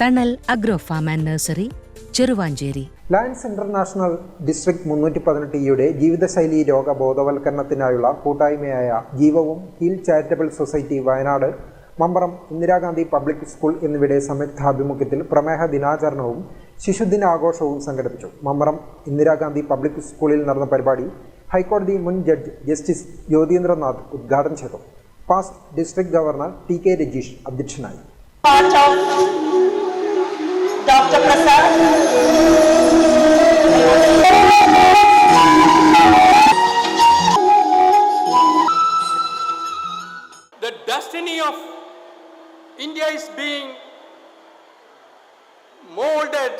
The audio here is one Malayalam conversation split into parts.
Thanal agro farm and nursery Cheruvancheri. Lions international district മുന്നൂറ്റി പതിനെട്ട് ഇയുടെ ജീവിതശൈലി രോഗ ബോധവൽക്കരണത്തിനായുള്ള കൂട്ടായ്മയായ ജീവവും heal charitable society Wayanad Mambaram Indira Gandhi public school എന്നിവയുടെ സംയുക്താഭിമുഖ്യത്തിൽ പ്രമേഹ ദിനാചരണവും ശിശുദിനാഘോഷവും സംഘടിപ്പിച്ചു. മമ്പറം ഇന്ദിരാഗാന്ധി പബ്ലിക് സ്കൂളിൽ നടന്ന പരിപാടി ഹൈക്കോടതി മുൻ ജഡ്ജ് ജസ്റ്റിസ് ജ്യോതീന്ദ്രനാഥ് ഉദ്ഘാടനം ചെയ്തു. Past district governor T K Rajeesh അധ്യക്ഷനായി. Part Prasad the destiny of India is being molded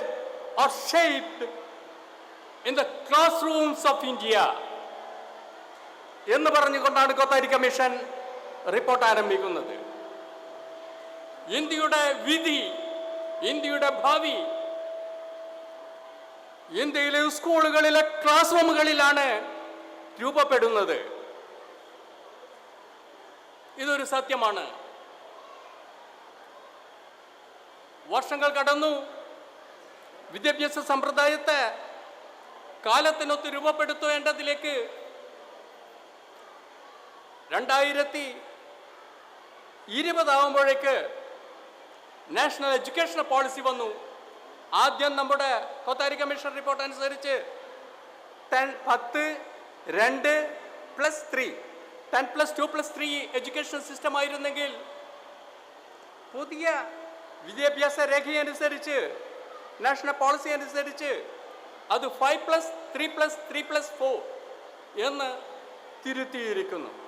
or shaped in the classrooms of India. എന്ന് പറഞ്ഞുകൊണ്ടാണ് കൊത്താരി കമ്മീഷൻ റിപ്പോർട്ട് ആരംഭിക്കുന്നത് ഇന്ത്യയുടെ വിധി ഇന്ത്യയുടെ ഭാവി. ഇന്ത്യയിലെ സ്കൂളുകളിലെ ക്ലാസ് റൂമുകളിലാണ് രൂപപ്പെടുന്നത്. ഇതൊരു സത്യമാണ്. വർഷങ്ങൾ കടന്നു. വിദ്യാഭ്യാസ സമ്പ്രദായത്തെ കാലത്തിനൊത്ത് രൂപപ്പെടുത്തേണ്ടതിലേക്ക് രണ്ടായിരത്തി ഇരുപതാവുമ്പോഴേക്ക് നാഷണൽ എഡ്യൂക്കേഷൻ പോളിസി വന്നു. ആദ്യം നമ്മുടെ കൊത്താരി കമ്മീഷൻ റിപ്പോർട്ട് അനുസരിച്ച് ടെൻ പത്ത് രണ്ട് plus three ten plus two plus three education system ആയിരുന്നെങ്കിൽ പുതിയ വിദ്യാഭ്യാസ രേഖയനുസരിച്ച് നാഷണൽ പോളിസി അനുസരിച്ച് അത് five plus three plus three plus four എന്ന് തിരുത്തിയിരിക്കുന്നു.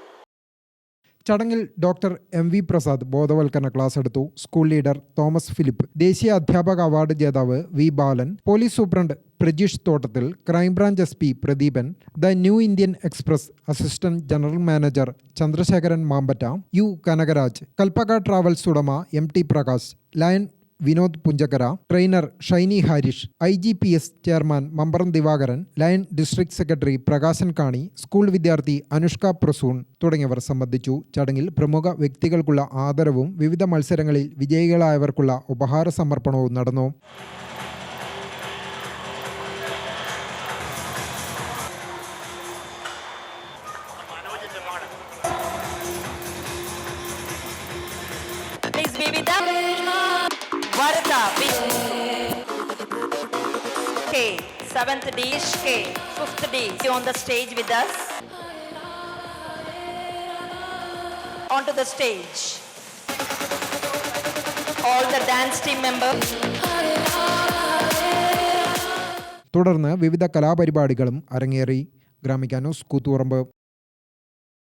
ചടങ്ങിൽ ഡോക്ടർ എം വി പ്രസാദ് ബോധവൽക്കരണ ക്ലാസ് എടുത്തു. സ്കൂൾ ലീഡർ തോമസ് ഫിലിപ്പ് ദേശീയ അധ്യാപക അവാർഡ് ജേതാവ് V Balan police superintendent Prajeesh Thottathil crime branch S P Pradeepan the new Indian express assistant general manager Chandrasekharan Mambatta U Kanakaraj Kalpaka travels ഉടമ M T Prakash lion Vinod Punchakkara trainer Shiny Harish I G P S chairman Mambaram Divakaran lion district secretary Prakashan കാണി സ്കൂൾ വിദ്യാർത്ഥി അനുഷ്ക പ്രസൂൺ തുടങ്ങിയവർ സംബന്ധിച്ചു. ചടങ്ങിൽ പ്രമുഖ വ്യക്തികൾക്കുള്ള ആദരവും വിവിധ മത്സരങ്ങളിൽ വിജയികളായവർക്കുള്ള ഉപഹാര സമർപ്പണവും നടന്നു. Be with us. Varta, K. Seventh D is K. Fifth D is on the stage with us. Onto the stage. All the dance team members. തുടർന്ന് വിവിധ കലാപരിപാടികളും അരങ്ങേറി Gramika news Koothuparamba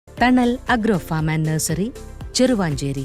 Thanal agro farm and nursery Cheruvanchery